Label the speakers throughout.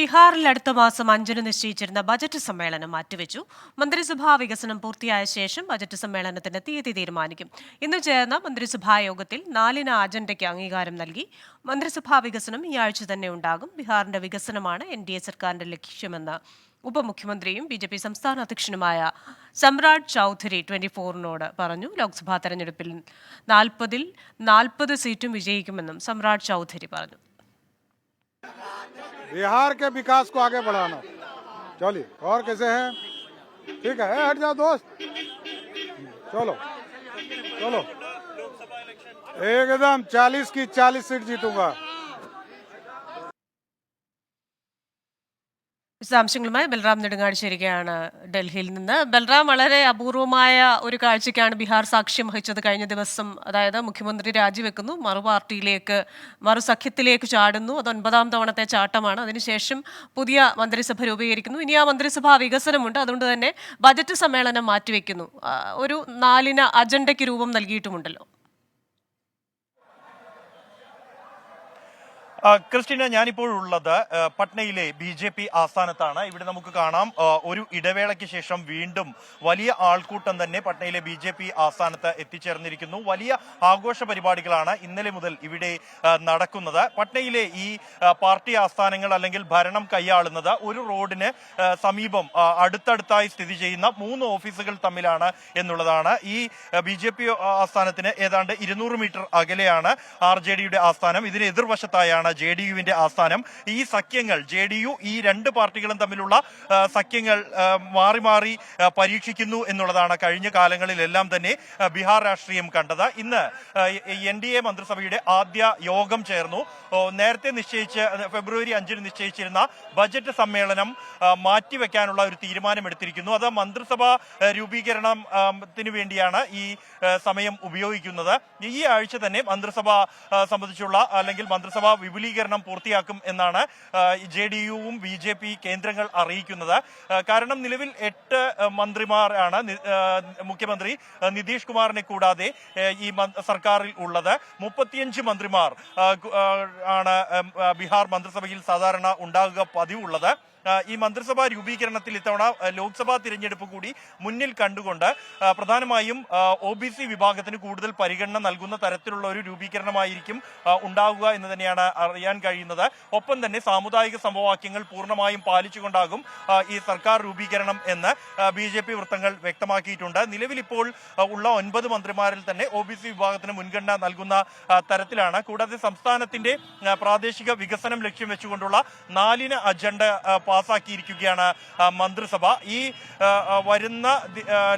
Speaker 1: ബീഹാറിൽ അടുത്ത മാസം അഞ്ചിന് നിശ്ചയിച്ചിരുന്ന ബജറ്റ് സമ്മേളനം മാറ്റിവെച്ചു. മന്ത്രിസഭാ വികസനം പൂർത്തിയായ ശേഷം ബജറ്റ് സമ്മേളനത്തിന്റെ തീയതി തീരുമാനിക്കും. ഇന്ന് ചേർന്ന മന്ത്രിസഭാ യോഗത്തിൽ നാലിന അജണ്ടയ്ക്ക് അംഗീകാരം നൽകി. മന്ത്രിസഭാ വികസനം ഈ ആഴ്ച തന്നെ ഉണ്ടാകും. ബീഹാറിന്റെ വികസനമാണ് എൻ ഡി എ സർക്കാരിന്റെ ലക്ഷ്യമെന്ന് ഉപമുഖ്യമന്ത്രിയും ബി ജെ പി സംസ്ഥാന അധ്യക്ഷനുമായ സമ്രാട് ചൌധരി ട്വന്റി ഫോറിനോട് പറഞ്ഞു. ലോക്സഭാ തെരഞ്ഞെടുപ്പിൽ നാൽപ്പതിൽ നാൽപ്പത് സീറ്റും വിജയിക്കുമെന്നും സമ്രാട് ചൌധരി പറഞ്ഞു.
Speaker 2: बिहार के विकास को आगे बढ़ाना। चलिए, और कैसे हैं? ठीक है हट जाओ दोस्त। चलो चलो। एकदम 40 की 40 सीट जीतूँगा।
Speaker 1: വിശദാംശങ്ങളുമായി ബൽറാം നെടുങ്ങാടിശ്ശേരിക്കയാണ് ഡൽഹിയിൽ നിന്ന്. ബൽറാം വളരെ അപൂർവമായ ഒരു കാഴ്ചയ്ക്കാണ് ബീഹാർ സാക്ഷ്യം വഹിച്ചത്. കഴിഞ്ഞ ദിവസം അതായത് മുഖ്യമന്ത്രി രാജിവെക്കുന്നു. മറു പാർട്ടിയിലേക്ക് മറു സഖ്യത്തിലേക്ക് ചാടുന്നു. അത് ഒൻപതാം തവണത്തെ ചാട്ടമാണ്. അതിനുശേഷം പുതിയ മന്ത്രിസഭ രൂപീകരിക്കുന്നു. ഇനി ആ മന്ത്രിസഭാ വികസനമുണ്ട്. അതുകൊണ്ട് തന്നെ ബജറ്റ് സമ്മേളനം മാറ്റിവെക്കുന്നു. ഒരു നാലിന അജണ്ടയ്ക്ക് രൂപം നൽകിയിട്ടുമുണ്ടല്ലോ
Speaker 3: ആ, ക്രിസ്റ്റീന ആ, പട്നയിലെ ബി ജെ പി ആസ്ഥാനത്താണ്. ഇവിടെ നമുക്ക് കാണാം ഒരു ഇടവേളയ്ക്ക് ശേഷം വീണ്ടും വലിയ ആൾക്കൂട്ടം തന്നെ പട്നയിലെ ബി ജെ പി ആസ്ഥാനത്ത് എത്തിച്ചേർന്നിരിക്കുന്നു. വലിയ ആഘോഷ പരിപാടികളാണ് ഇന്നലെ മുതൽ ഇവിടെ നടക്കുന്നത്. പട്നയിലെ ഈ പാർട്ടി ആസ്ഥാനങ്ങൾ അല്ലെങ്കിൽ ഭരണം കൈയാളുന്നത് ഒരു റോഡിന് സമീപം അടുത്തടുത്തായി സ്ഥിതി ചെയ്യുന്ന മൂന്ന് ഓഫീസുകൾ തമ്മിലാണ് എന്നുള്ളതാണ്. ഈ ബി ജെ പി ആസ്ഥാനത്തിന് ഏതാണ്ട് ഇരുന്നൂറ് മീറ്റർ അകലെയാണ് ആർ ജെ ഡിയുടെ ആസ്ഥാനം. ഇതിന് എതിർവശത്തായാണ് ജെ ഡി യുവിന്റെ ആസ്ഥാനം. ഈ സഖ്യങ്ങൾ ജെ ഡി യു ഈ രണ്ട് പാർട്ടികളും തമ്മിലുള്ള സഖ്യങ്ങൾ മാറി മാറി പരീക്ഷിക്കുന്നു എന്നുള്ളതാണ് കഴിഞ്ഞ കാലങ്ങളിലെല്ലാം തന്നെ ബിഹാർ രാഷ്ട്രീയം കണ്ടത്. ഇന്ന് എൻ ഡി എ മന്ത്രിസഭയുടെ ആദ്യ യോഗം ചേർന്നു. നേരത്തെ നിശ്ചയിച്ച് ഫെബ്രുവരി അഞ്ചിന് നിശ്ചയിച്ചിരുന്ന ബജറ്റ് സമ്മേളനം മാറ്റിവെക്കാനുള്ള ഒരു തീരുമാനം എടുത്തിരിക്കുന്നു അത് മന്ത്രിസഭ ആ, രൂപീകരണം ആം, ത്തിന് വേണ്ടിയാണ് ഈ സമയം ഉപയോഗിക്കുന്നത്. ഈ ആഴ്ച തന്നെ മന്ത്രിസഭ സംബന്ധിച്ചുള്ള അല്ലെങ്കിൽ മന്ത്രിസഭ വിപുലീകരണം പൂർത്തിയാക്കും എന്നാണ് ജെ ഡി യുവും ബി ജെ പി കേന്ദ്രങ്ങൾ അറിയിക്കുന്നത്. കാരണം നിലവിൽ എട്ട് മന്ത്രിമാരാണ് മുഖ്യമന്ത്രി നിതീഷ് കുമാറിനെ കൂടാതെ ഈ സർക്കാരിൽ ഉള്ളത്. മുപ്പത്തിയഞ്ച് മന്ത്രിമാർ ആണ് ബീഹാർ മന്ത്രിസഭയിൽ സാധാരണ ഉണ്ടാകുക പതിവുള്ളത്. ഈ മന്ത്രിസഭാ രൂപീകരണത്തിൽ ഇത്തവണ ലോക്സഭാ തിരഞ്ഞെടുപ്പ് കൂടി മുന്നിൽ കണ്ടുകൊണ്ട് പ്രധാനമായും ഒ ബി സി വിഭാഗത്തിന് കൂടുതൽ പരിഗണന നൽകുന്ന തരത്തിലുള്ള ഒരു രൂപീകരണമായിരിക്കും ഉണ്ടാവുക എന്ന് തന്നെയാണ് അറിയാൻ കഴിയുന്നത്. ഒപ്പം തന്നെ സാമുദായിക സമവാക്യങ്ങൾ പൂർണമായും പാലിച്ചുകൊണ്ടാകും ഈ സർക്കാർ രൂപീകരണം എന്ന് ബി ജെ പി വൃത്തങ്ങൾ വ്യക്തമാക്കിയിട്ടുണ്ട്. നിലവിൽ ഇപ്പോൾ ഉള്ള ഒൻപത് മന്ത്രിമാരിൽ തന്നെ ഒ ബി സി വിഭാഗത്തിന് മുൻഗണന നൽകുന്ന തരത്തിലാണ്. കൂടാതെ സംസ്ഥാനത്തിന്റെ പ്രാദേശിക വികസനം ലക്ഷ്യം വെച്ചുകൊണ്ടുള്ള നാലിന അജണ്ട പാസാക്കിയിരിക്കുകയാണ് മന്ത്രിസഭ. ഈ വരുന്ന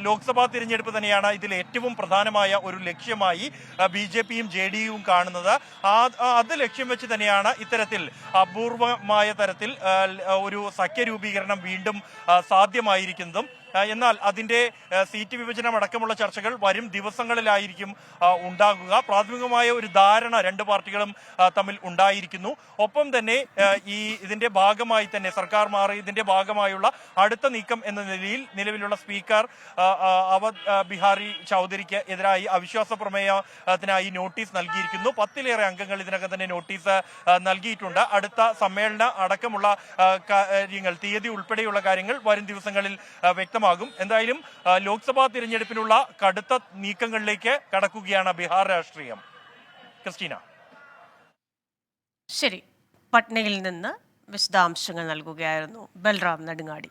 Speaker 3: ലോക്സഭാ തിരഞ്ഞെടുപ്പ് തന്നെയാണ് ഇതിൽ ഏറ്റവും പ്രധാനമായ ഒരു ലക്ഷ്യമായി ബി ജെ പിയും ജെ ഡി യുവും കാണുന്നത്. അത് ലക്ഷ്യം വെച്ച് തന്നെയാണ് ഇത്തരത്തിൽ അപൂർവമായ തരത്തിൽ ഒരു സഖ്യ രൂപീകരണം വീണ്ടും സാധ്യമായിരിക്കുന്നതും. എന്നാൽ അതിന്റെ സീറ്റ് വിഭജനം അടക്കമുള്ള ചർച്ചകൾ വരും ദിവസങ്ങളിലായിരിക്കും ഉണ്ടാകുക. പ്രാഥമികമായ ഒരു ധാരണ രണ്ട് പാർട്ടികളും തമ്മിൽ ഉണ്ടായിരിക്കുന്നു. ഒപ്പം തന്നെ ഈ ഇതിന്റെ ഭാഗമായി തന്നെ സർക്കാർ മാറി ഇതിന്റെ ഭാഗമായുള്ള അടുത്ത നീക്കം എന്ന നിലയിൽ നിലവിലുള്ള സ്പീക്കർ അവധ് ബിഹാരി ചൗധരിക്ക് എതിരായി അവിശ്വാസ പ്രമേയത്തിനായി നോട്ടീസ് നൽകിയിരിക്കുന്നു. പത്തിലേറെ അംഗങ്ങൾ ഇതിനകം തന്നെ നോട്ടീസ് നൽകിയിട്ടുണ്ട്. അടുത്ത സമ്മേളന അടക്കമുള്ള കാര്യങ്ങൾ തീയതി ഉൾപ്പെടെയുള്ള കാര്യങ്ങൾ വരും ദിവസങ്ങളിൽ ആ, വ്യക്തമാകും എന്തായാലും ലോക്സഭാ തിരഞ്ഞെടുപ്പിനുള്ള കടുത്ത നീക്കങ്ങളിലേക്ക് കടക്കുകയാണ് ബീഹാർ രാഷ്ട്രീയം. ക്രിസ്റ്റീന.
Speaker 1: ശരി. പട്നയിൽ നിന്ന് വിശദാംശങ്ങൾ നൽകുകയായിരുന്നു ബൽറാം നെടുങ്ങാടി.